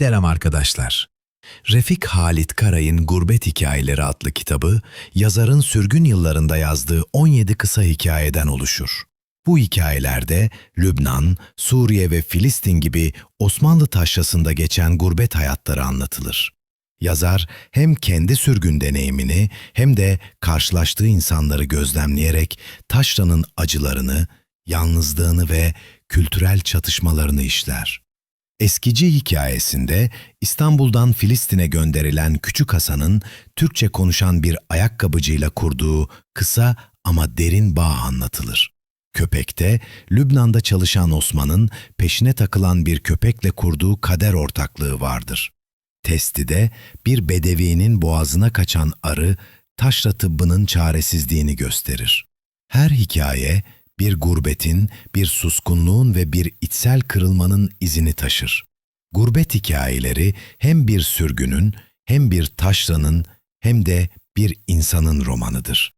Selam arkadaşlar. Refik Halit Karay'ın Gurbet Hikayeleri adlı kitabı, yazarın sürgün yıllarında yazdığı 17 kısa hikayeden oluşur. Bu hikayelerde Lübnan, Suriye ve Filistin gibi Osmanlı taşrasında geçen gurbet hayatları anlatılır. Yazar hem kendi sürgün deneyimini hem de karşılaştığı insanları gözlemleyerek taşranın acılarını, yalnızlığını ve kültürel çatışmalarını işler. Eskici hikayesinde İstanbul'dan Filistin'e gönderilen Küçük Hasan'ın Türkçe konuşan bir ayakkabıcıyla kurduğu kısa ama derin bağ anlatılır. Köpek'te Lübnan'da çalışan Osman'ın peşine takılan bir köpekle kurduğu kader ortaklığı vardır. Testi'de bir bedevinin boğazına kaçan arı taşra tıbbının çaresizliğini gösterir. Her hikaye bir gurbetin, bir suskunluğun ve bir içsel kırılmanın izini taşır. Gurbet hikayeleri hem bir sürgünün, hem bir taşranın, hem de bir insanın romanıdır.